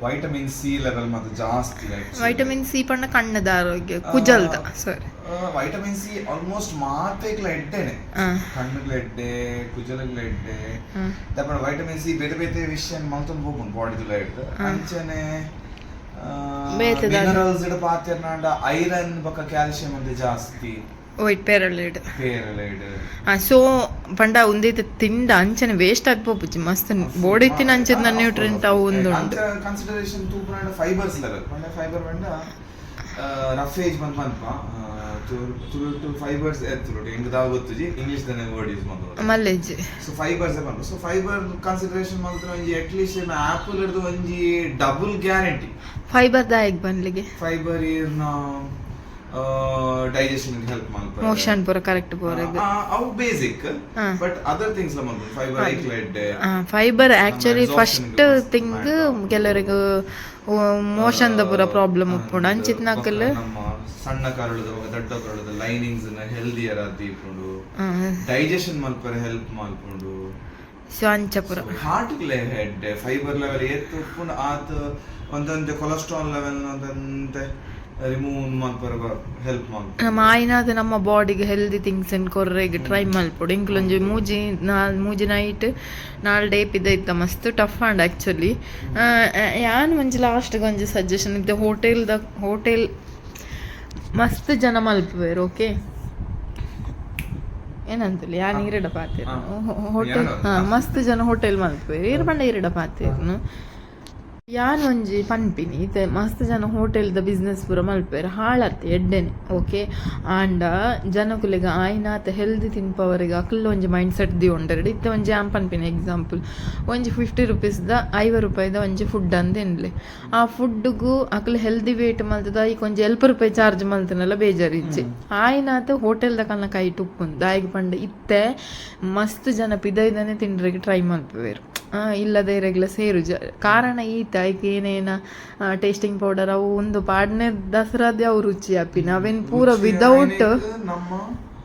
ವೈಟಮಿನ್ ಸಿ ಲೆವೆಲ್ ಮತ್ತೆ ಜಾಸ್ತಿ ವೈಟಮಿನ್ ಸಿ ಪಂಡ ಕಣ್ಣದ ಆರೋಗ್ಯ ಕುಜಲ್ದ ಸಾರಿ ವೈಟಮಿನ್ ಸಿ ಆಲ್ಮೋಸ್ಟ್ ಮಾತೆಗ್ಲ ಎಡ್ಡೆನೆ ಆ. ಕಣ್ಣುಗಳ ಎಡ್ಡೆ ಕುಜಲಗಳ ಎಡ್ಡೆ ಹಾ. ತಪ್ಪಣ ವೈಟಮಿನ್ ಸಿ ಬೇತೆ ಬೇತೆ ವಿಷಯ ಮಲ್ತೊಂದು ಹೋಗುನ್ ಬಾಡಿದುಲ ಎಡ್ಡೆ ಅಂಚನೆ ಬೇತೆದ- ಮಿನರಲ್ಸ್ ಇಡ ಪಾತ್ಯರ್ನಾಂಡ ಐರನ್ ಬಕ್ಕ ಕ್ಯಾಲ್ಸಿಯಂ ಅಂತ ಜಾಸ್ತಿ ವೈಟ್ ಪೇರಳೆಡ್ ಪೇರಲ ಇಡ ಆ ಸೊ ಪಂಡ ಉಂದೈತೆ ತಿಂಡ ಅಂಚನೆ ವೇಸ್ಟ್ ಆಗ್ಬೋಪುಜಿ ಮಸ್ತ್ ಬೋಡಿ ತಿನ್ನ ಅಂಚದ ನ್ಯೂಟ್ರಿಯೆಂಟ್ ಅವು ಒಂದು ಉಂಡು ಕನ್ಸಿಡರೇಷನ್ ತೂಪುನಾಂಡ ಫೈಬರ್ಸ್ ಲೆವೆಲ್ ಪಂಡ ಫೈಬರ್ ಪಂಡ ರಫೇಜ್ ಬಂದ್ ಬಂದ್ಪ ತುಳು ಟು ಫೈಬರ್ಸ್ ಎತ್ತುಡು ಹೆಂಗ್ ದಾವ್ ಗೊತ್ತುಜಿ ಇಂಗ್ಲಿಷ್ ದನೆ ವರ್ಡ್ ಯೂಸ್ ಮಾಡೋದು ಮಲ್ಲೇಜ್. ಸೊ ಫೈಬರ್ಸ್ ಬಂದು ಸೊ ಫೈಬರ್ ಕನ್ಸಿಡರೇಷನ್ ಮಾಡಿದ್ರೆ ಒಂಜಿ ಅಟ್ಲೀಸ್ಟ್ ಲೀಸ್ಟ್ ಆಪಲ್ ಹಿಡಿದು ಒಂಜಿ ಡಬಲ್ ಗ್ಯಾರಂಟಿ ಫೈಬರ್ ದಾಯಕ್ ಬನ್ಲಿಗೆ ಫೈಬರ್ ಇರ್ನ ಡೈಜೆಷನ್ ಹೆಲ್ಪ್ ಮಾಡ್ತಾರೆ. ಮೋಷನ್ ಪೂರ ಕರೆಕ್ಟ್ ಪೂರಗ್ ಅವು ಬೇಸಿಕ್ ಬಟ್ ಅದರ್ ಥಿಂಗ್ಸ್ ಮಾಡ್ಬೋದು ಫೈಬರ್ ಐಕ್ಲೆಡ್ ಫೈಬರ್ ಆಕ್ಚುಲಿ ಫಸ್ಟ್ ಥಿಂಗ್. ಕೆಲವರಿಗೆ ಮೋಷನ್ದ ಪೂರ ಪ್ರಾಬ್ಲಮ್ ಉಪ್ಪುಂಡು ಅಂಚಿತ್ ನಕಲ್ ನಮ್ಮ ಸಣ್ಣ ಕರಳದ ದೊಡ್ಡ ಕರಳದ ಲೈನಿಂಗ್ಸ್ ಹೆಲ್ದಿಯರ್ ಆದಿಪ್ಪುಂಡು ಡೈಜೆಷನ್ ಮಲ್ಪರೆ ಹೆಲ್ಪ್ ಮಾಡ್ಕೊಂಡು. ಸೊ ಅಂಚ ಪೂರ ಹಾರ್ಟ್ ಹೆಡ್ ಫೈಬರ್ ಲೆವೆಲ್ ಏತ್ ಉಪ್ಪುಂಡು ಆತ ಒಂದೊಂದು ಕೊಲೆಸ್ಟ್ರಾಲ್ ಲೆವೆಲ್ ಒಂದಂತೆ ರಿಮೂವ್ ಮಲ್ಪರೆ ಹೆಲ್ಪ್ ನಮ್ಮ ಆಯ್ನಾದ ನಮ್ಮ ಬಾಡಿಗೆ ಹೆಲ್ದಿ ಥಿಂಗ್ಸ್ ಅನ್ ಕೊರ್ರೆಗ್ ಟ್ರೈ ಮಲ್ಪೊಡು ಇಂಕ್ಲೊಂಜಿ ಮೂಜಿ ನಾಲ್ ಮೂಜಿ ನೈಟ್ ನಾಲ್ ಡೇ ಇತ್ತ ಮಸ್ತ್ ಟಫ್ ಆಂಡ್ ಆ್ಯಕ್ಚುಲಿ ಯಾನ್ ಒಂಜಿ ಲಾಸ್ಟ್ಗೆ ಒಂಜಿ ಸಜೆಷನ್ ಇದ್ದೆ ಹೋಟೆಲ್ದ ಹೋಟೆಲ್ ಮಸ್ತ್ ಜನ ಮಲ್ಪುವೆರ್ ಓಕೆ ಏನಂತಲಿ ಯಾನ್ ಇರಡ ಪಾತಿರ್ನು ಹೋಟೆಲ್ ಹಾಂ ಮಸ್ತ್ ಜನ ಹೋಟೆಲ್ ಮಲ್ಪುವೆರ್. ಇರ್ ಪಂಡ ಇರಡ ಪಾತಿರ್ನು ಯಾನ್ ಒಂಜಿ ಪನ್ಪಿನಿ? ಇತ್ತೆ ಮಸ್ತ್ ಜನ ಹೋಟೆಲ್ದ ಬಿಸ್ನೆಸ್ ಪೂರ ಮಲ್ಪೇರ್. ಹಾಳತ್ತೆ ಎಡ್ಡೆನೆ ಓಕೆ ಆಂಡ ಜನಕುಲೆಗ ಆಯ್ನಾತ ಹೆಲ್ದಿ ತಿನ್ಪವರಿಗೆ ಅಕಲ್ ಒಂಜಿ ಮೈಂಡ್ ಸೆಟ್ ದಿ ಉಂಡರ್ಡ್ ಇತ್ತೆ ಒಂಜಿ ಆಮ್ ಪನ್ಪಿನಿ ಎಕ್ಸಾಂಪಲ್ ಒಂಜಿ ಫಿಫ್ಟಿ ರುಪೀಸ್ದ ಐವ ರೂಪಾಯಿದ ಒಂಜಿ ಫುಡ್ ಅಂತ ಎನ್ಲೆ ಆ ಫುಡ್ಗೂ ಅಕಲ್ ಹೆಲ್ದಿ ವೇಟ್ ಮಲ್ತದ ಈಗ ಒಂಜಿ ಎಲ್ಪ ರೂಪಾಯಿ ಚಾರ್ಜ್ ಮಲ್ತನಲ್ಲ ಬೇಜಾರಿಜ್ಜಿ. ಆಯ್ನಾತ ಹೋಟೆಲ್ದ ಕಲ್ಲ ಕೈ ಟುಪ್ಪುಂದು ದಾಯಿಗೆ ಪಂಡ ಇತ್ತೆ ಮಸ್ತ್ ಜನ ಪಿದೈದನೆ ತಿಂಡ್ರಿಗೆ ಟ್ರೈ ಮಲ್ಪವೇರು. ಆ, ಇಲ್ಲದೆ ಇರಗ್ಲ ಸೇರು ಜ ಕಾರಣ ಈತ ಏನೇನ ಟೇಸ್ಟಿಂಗ್ ಪೌಡರ್ ಅವು ಒಂದು ಪಾಡ್ನೆ ದಸರಾದ ಅವು ರುಚಿ ಅಪ್ಪಿನ ನಾವೇನ್ ಪೂರ ವಿದೌಟ್ ನಮ್ಮ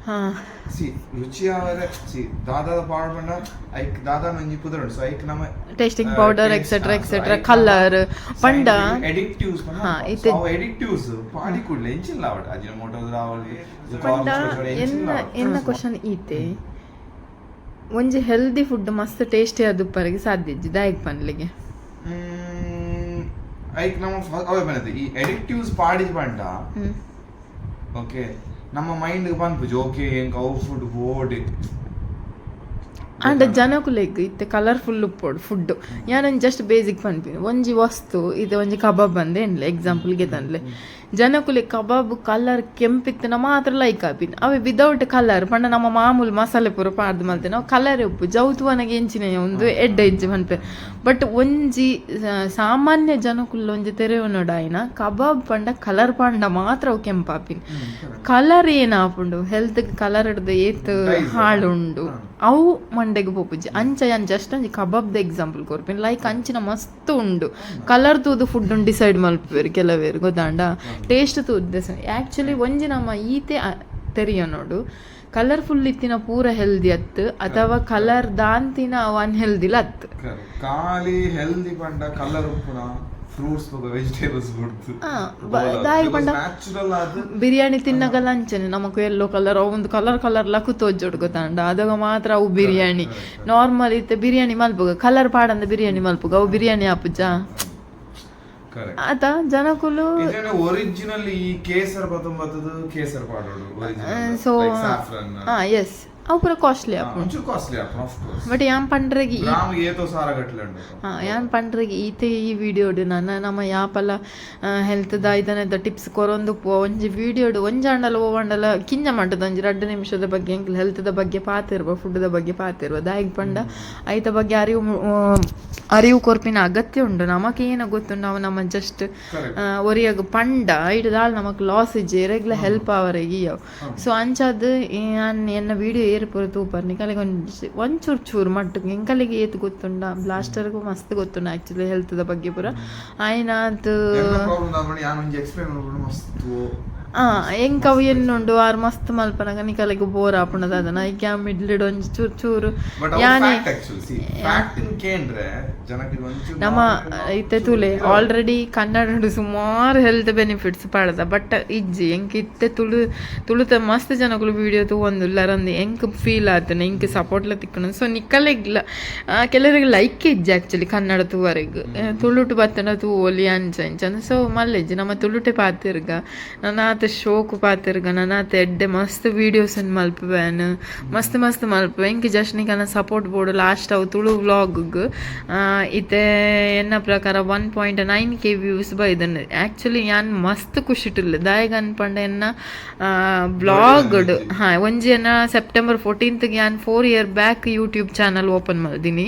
ಹಾ. ಸಿ ರುಚಿ ಅವರ ಸಿ ದಾದಾದ ಪಾಡ್ ಬಂಡ ಐಕ್ ದಾದಾ ನಂಜಿ ಪುದರ್ ಉಂಟು. ಸೊ ಐಕ್ ನಮ್ಮ tasting powder etcetera etcetera colour ಪಂಡ. ಎಡಿಕ್ಟಿವ್ಸ್ ಹಾ, ಇತ್ತೆ- ಅವು ಎಡಿಕ್ಟಿವ್ಸ್ ಪಾಡಿ ಕೂಡಲೇ ಎಂಚಿಲ್ಲ ಅವಡ ಅಜಿನ ಮೋಟೋ ರಾವಳಿ ಪಂಡ ಎನ್ನ ಎನ್ನ ಕ್ವಶನ್ ಈತೆ? ಒಂಜಿ ಹೆಲ್ದಿ ಫುಡ್ ಮಸ್ತ್ ಟೇಸ್ಟಿ ಪರಗೆ ಸಾಧ್ಯ ಇಜ್ಜಿ ದಾಯಿಗ್ ಪನ್ಲಿಗೆ. ಐಕ್ ನಮ್ಮ ಅವೇ ಬಂದಿದೆ ಈ ಎಡಿಕ್ಟಿವ್ಸ್ ಪಾಡಿದ್ ಬಂಡ ಓಕೆ ನಮ್ಮ ಮೈಂಡ್ ಬಂದ್ಪುಜಿ ಓಕೆ ಎಂಕ್ ಅವು ಫುಡ್ ಬೋಡ್ ಆಂಡ ಲೈಕ್ ಇತ್ತೆ ಕಲರ್ಫುಲ್ ಉಪ್ಪೋಡು ಫುಡ್ ಯಾನೊಂದು ಜಸ್ಟ್ ಬೇಸಿಕ್ ಪನ್ಪಿನ ಒಂಜಿ ವಸ್ತು ಇದು ಒಂಜಿ ಕಬಾಬ್ ಅಂದೆ ಎನ್ಲೆ ಎಕ್ಸಾಂಪಲ್ಗೆ ತಂದ್ಲೆ. ಜನಕುಲೆ ಕಬಾಬ್ ಕಲರ್ ಕೆಂಪಿತ್ತನ ಮಾತ್ರ ಲೈಕ್ ಆಪಿನ ಅವೆ ವಿದೌಟ್ ಕಲರ್ ಪಂಡ ನಮ್ಮ ಮಾಮೂಲು ಮಸಾಲೆ ಪೂರ ಪಾಡ್ದು ಮಲ್ತೆ. ನಾವು ಕಲರ್ ಉಪ್ಪು ಜೌತುವನಗೆ ಎಂಚಿನ ಒಂದು ಎಡ್ಡ ಇಜ್ಜಿ ಮನ್ಪೆ. ಬಟ್ ಒಂಜಿ ಸಾಮಾನ್ಯ ಜನಕುಲ್ಲ ಒಂಜಿ ತೆರೆವನೊಡಾಯಿನ ಕಬಾಬ್ ಪಂಡ ಕಲರ್ ಪಂಡ ಮಾತ್ರ ಅವು ಕೆಂಪಾಪಿನ. ಕಲರ್ ಏನಾಪುಂಡು ಹೆಲ್ತ್ ಕಲರ್ ಹಿಡ್ದು ಏತ್ ಹಾಳುಂಡು. ಅವು ಮಂಡೆಗೆ ಪೋಪುಜಿ ಅಂಚ ಜಸ್ಟ್ ಕಬಾಬ್ ಕಬಾಬ್ದ ಎಕ್ಸಾಂಪಲ್ ಕೊರ್ಪಿನ ಲೈಕ್ ಅಂಚಿನ ಮಸ್ತ್ ಉಂಡು. ಕಲರ್ ತೂದು ಫುಡ್ ಡಿಸೈಡ್ ಮಲ್ಪೇರು ಕೆಲವೇರು ಗೊತ್ತಾಂಡ? ಟೇಸ್ಟ್ ತೂರ್ದೆಸ ಆ್ಯಕ್ಚುಲಿ ಒಂಜಿ ನಮ್ಮ ಈತೆ ತೆರೆಯ ನೋಡು. ಕಲರ್ಫುಲ್ ಇತ್ತಿನ ಪೂರ ಹೆಲ್ದಿ ಅತ್ತು. ಅಥವಾ ಕಲರ್ ದಾಂತಿನ ಒನ್ ಅನ್ಹೆಲ್ದಿಲ ಅತ್ತು. ಖಾಲಿ ಹೆಲ್ದಿ ಪಂಡ ಕಲರ್ ಉಪ್ಪುನ ಫ್ರೂಟ್ಸ್ ವೆಜಿಟೇಬಲ್ಸ್ ದಾಯಿ ಪಂಡ ಬಿರಿಯಾನಿ ತಿನ್ನಗಲ್ಲ ಅಂಚನೆ. ನಮಕು ಎಲ್ಲೋ ಕಲರ್ ಒಂದು ಕಲರ್ ಕಲರ್ ಲಕು ತೋಜೋಡು ಗೊತ್ತಾಂಡ. ಅದಾಗ ಮಾತ್ರ ಅವು ಬಿರಿಯಾನಿ. ನಾರ್ಮಲ್ ಇತ್ತೆ ಬಿರಿಯಾನಿ ಮಲ್ಪುಗ. ಕಲರ್ ಪಾಡಂದ ಬಿರಿಯಾನಿ ಮಲ್ಪುಗ. ಅವು ಬಿರಿಯಾನಿ ಆಪುಜ ಆತ ಜನಕುಲು ಇದೇನೆ ಒರಿಜಿನಲ್ ಈ ಕೇಸರ್ ಬತ್ತೊಂಬತ್ತದು ಕೇಸರ್ ಪಾಡೋಡು ಸೊ ಎಸ್ ಅವು ಪೂರ ಒಂಚೂರು ಕಾಸ್ಟ್ಲಿ ಆಪ್ ಆಫ್ ಕೋರ್ಸ್ ಬಟ್ ಯಾನ್ ಗ್ರಾಮ್ ಏತೋ ಸಾರ ಗಟ್ಲೆ ಉಂಡು ಆ, ಯಾನ್ ಪಂಡ್ರೆಗೆ ಈತೆ ಈ ವಿಡಿಯೋಡು ನನ್ನ ನಮ್ಮ ಯಾಪಲ ಹೆಲ್ತ್ ದಾಯ್ದನದ ಟಿಪ್ಸ್ ಕೊರೊಂದು ಒಂಜಿ ವಿಡಿಯೋಡು ಒಂಜಾಂಡಲ ಓವಂಡಲ ಕಿಂಜ ಮಟ್ಟದ ಒಂಜಿ ರಡ್ಡು ನಿಮಿಷದ ಬಗ್ಗೆ ಹೆಲ್ತ್ ದ ಬಗ್ಗೆ ಪಾತೆರ್ವೊ ಫುಡ್ ದ ಬಗ್ಗೆ ಪಾತಿರುವ ದಾಯಿಗ್ ಪಂಡ ಐತ ಬಗ್ಗೆ ಅರಿವು ಅರಿವು ಕೊರ್ಪಿನ ಅಗತ್ಯ ಉಂಡು ನಮಗೇನ ಗೊತ್ತು ನಾವು ನಮ್ಮ ಜಸ್ಟ್ ಒರಿಯಗ ಪಂಡ ಐಟ್ ದಾಲ್ ನಮಕ್ ಲಾಸ್ ಇಜ್ಜೆ ರೆಗ್ಲ ಹೆಲ್ಪ್ ಅವರಿಗೆ ಸೊ ಅಂಚಾದ್ ಏನ್ ಎನ್ನ ವಿಡಿಯೋ ಏರ್ ಪೂರ ತೂಪರ್ ನಿಕಲಿಗೆ ಒಂಚೂರು ಚೂರು ಮಟ್ಟಕ್ಕೆ ಎಂಕಲಿಗೆ ಏತ್ ಗೊತ್ತುಂಡ ಬ್ಲಾಸ್ಟರ್ಗೂ ಮಸ್ತ್ ಗೊತ್ತುಂಡು ಆಕ್ಚುಲಿ ಹೆಲ್ತ್ದ ಬಗ್ಗೆ ಪೂರ. ಆಯ್ನಾತ್ ಎಂಕ ಅವು ಎನ್ನುಂಡು ಆರ್ ಮಸ್ತ್ ಮಲ್ಪನಗ ನಿಕಲೆಗ್ ಬೋರ್ ಆಪುಂಡದ ಅದನ್ನ. ಐಕ್ಯಾ ಮಿಡ್ಲಿಡ್ ಒಂಜಿ ಚೂರು ಚೂರು ಯಾನೆ ನಮ್ಮ ಇತ್ತೆ ತುಲೆ ಆಲ್ರೆಡಿ ಕನ್ನಡ ಸುಮಾರು ಹೆಲ್ತ್ ಬೆನಿಫಿಟ್ಸ್ ಪಡೆದ. ಬಟ್ ಇಜ್ಜಿ ಎಂಕ್ ಇತ್ತೆ ತುಳು ತುಳುತ ಮಸ್ತ್ ಜನಗಳು ವಿಡಿಯೋ ತಗೊಂದುಲ್ಲರಂದು ಎಂಕ್ ಫೀಲ್ ಆತನ ಎಂಕ್ ಸಪೋರ್ಟ್ಲ ತಿಕ್ಕಣ ಸೊ ನಿಕ್ಕಲೆಗ್ಲ ಕೆಲವರಿಗೆ ಲೈಕ್ ಇಜ್ಜಿ ಆ್ಯಕ್ಚುಲಿ ಕನ್ನಡ ತೂವರೆಗ್. ತುಳುಟು ಬತ್ತನ ತೂ ಒಲಿ ಅಂಚ ಅಂಚ ಸೊ ಮಲ್ಲೆಜ್ಜಿ ನಮ್ಮ ತುಳುಟೆ ಪಾತಿರ್ಗ. ನನ್ನ ಆತ ಶೋಕು ಪಾತಿರ್ಗ ನನ್ನ ಆತ ಎಡ್ಡೆ ಮಸ್ತ್ ವೀಡಿಯೋಸ್ ಮಲ್ಪುವೆನ್. ಮಸ್ತ್ ಮಸ್ತ್ ಮಲ್ಪುವೆ. ಎಂಕ್ ಜಸ್ಟ್ ನಿಕನ ಸಪೋರ್ಟ್ ಬೋರ್ಡ್ ಲಾಸ್ಟ್ ಅವು ತುಳು ವ್ಲಾಗ್ ಇತ್ತೆ ಎನ್ನ ಪ್ರಕಾರ one point nine K views ಬೈದನ್ actually ಯಾನ್ ಮಸ್ತ್ ಖುಷಿಟುಲ್ಲ ದಾಯಗ್ ಅನ್ಪಂಡ ಎನ್ನ ಬ್ಲಾಗ್ಡ್ ಹಾಂ ಒಂಜಿ ಎನ್ನ ಸೆಪ್ಟೆಂಬರ್ ಫೋರ್ಟೀನ್ತ್ಗೆ ಯಾನ್ four year back YouTube channel open ಮಾಡಿದೀನಿ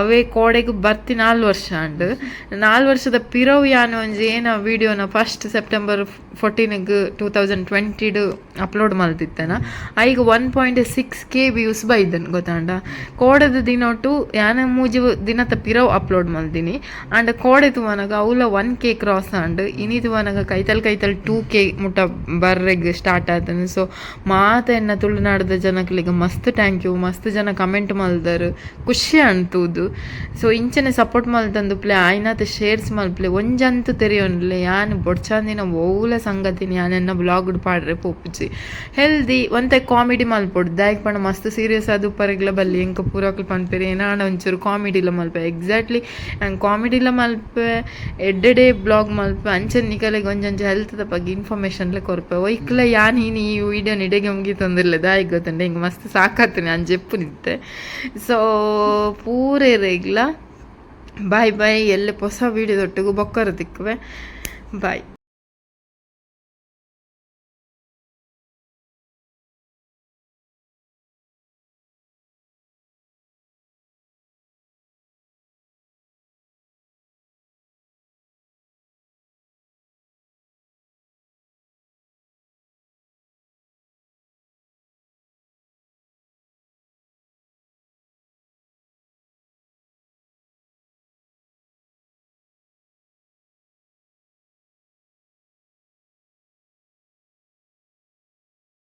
ಅವೇ ಕೋಡೆಗ್ ಬರ್ತಿ ನಾಲ್ ವರ್ಷ ಅಂಡ್. ನಾಲ್ ವರ್ಷದ ಪಿರವ್ ಯಾನ್ ಒಂಜಿ ಏನ ವೀಡಿಯೋನ ಫಸ್ಟ್ ಸೆಪ್ಟೆಂಬರ್ ಫೋರ್ಟೀನ್ಗ್ ಟೂ ತೌಸಂಡ್ ಟ್ವೆಂಟಿಡ್ ಅಪ್ಲೋಡ್ ಮಾಡ್ತಿತ್ತನ. ಈಗ one point six K views ಬೈದನ್ ಗೊತ್ತಾಂಡ ದಿನ ಟು ಯಾನ ಮೂಜಿ ದಿನ ತಪ್ಪಿರೋ ಅಪ್ಲೋಡ್ ಮಾಡ್ತೀನಿ. ಆ್ಯಂಡ್ ಕೋಡೆ ಅನಗ ಅವಲ ಒನ್ ಕೆ ಕ್ರಾಸ್ ಆಂಡ್ ಇನಿ ಅನಗ ಕೈತಲ್ ಕೈತಲ್ ಟೂ ಕೆ ಮುಟ್ಟ ಬರ್ರೆಗ್ ಸ್ಟಾರ್ಟ್ ಆತನು. ಸೊ ಮಾತ ಎನ್ನ ತುಳುನಾಡದ ಜನಗಳಿಗೆ ಮಸ್ತ್ ಥ್ಯಾಂಕ್ ಯು ಮಸ್ತ್ ಜನ ಕಮೆಂಟ್ ಮಲ್ದರು ಖುಷಿ ಅಂತೂದು ಸೊ ಇಂಚನೆ ಸಪೋರ್ಟ್ ಮಲ್ತಂದು ಪ್ಲೇ, ಆಯ್ನಾತ ಶೇರ್ಸ್ ಮಲ್ಪ್ಲೆ ಒಂಜಂತು ತೆರೆಯೋನ್ಲೆ ಯಾನ್ ಬೊಡ್ಚಾಂದಿನ ಓಲ ಸಂಗತಿನಿ ಯಾನೆನ್ನ ಬ್ಲಾಗ್ ಪಾಡ್ರೆ ಪೋಪುಜಿ ಹೆಲ್ದಿ ಒಂತೆ ಕಾಮಿಡಿ ಮಲ್ಪೊಡು. ದಾಯಕ್ ಪಣ ಮಸ್ತ್ ಸೀರಿಯಸ್ ಆದ ಉಪ್ಪರೆಗ್ಲ ಬಲ್ಲಿ. ಎಂಕ ಪೂರಕ್ಲು ಪನ್ಪೆರಿ ಏನಾಡ ಒಂಚೂರು ಕಾಮಿಡಿಲ ಮಲ್ಪೆ. ಎಕ್ಸಾಕ್ಟ್ಲಿ ಕಾಮಿಡಿಲ ಮಲ್ಪೆ. ಎಡ್ಡೆಡೆ ಬ್ಲಾಗ್ ಮಲ್ಪೆ. ಅಂಚನ್ ನಿಕಲೆಗೆ ಒಂಜೊಂಜಿ ಹೆಲ್ತ್ದ ಬಗ್ಗೆ ಇನ್ಫಾರ್ಮೇಷನ್ಲೆ ಕೊರ್ಪೆ. ಒಯ್ಕ್ಲ ಯಾನ್ ಹೀನಿ ಈ ವಿಡಿಯೋ ನಿಡೆಗೆ ಮುಗಿ ತೊಂದಿರ್ಲೆ. ದಾಯ್ ಗೊತ್ತಂಡೆ. ಹಿಂಗೆ ಮಸ್ತ್ ಸಾಕಾತೀನಿ ನಾನು ಜೆಪ್ಪು ನಿಂತೆ. ಸೊ ಪೂರೇ ರೇಗ್ಲ ಬಾಯ್ ಬಾಯ್ ಎಲ್ಲೆ ಹೊಸ ವೀಡಿಯೋದೊಟ್ಟಿಗೂ ಬೊಕ್ಕರ ತಿಕ್ಕುವೆ. ಬಾಯ್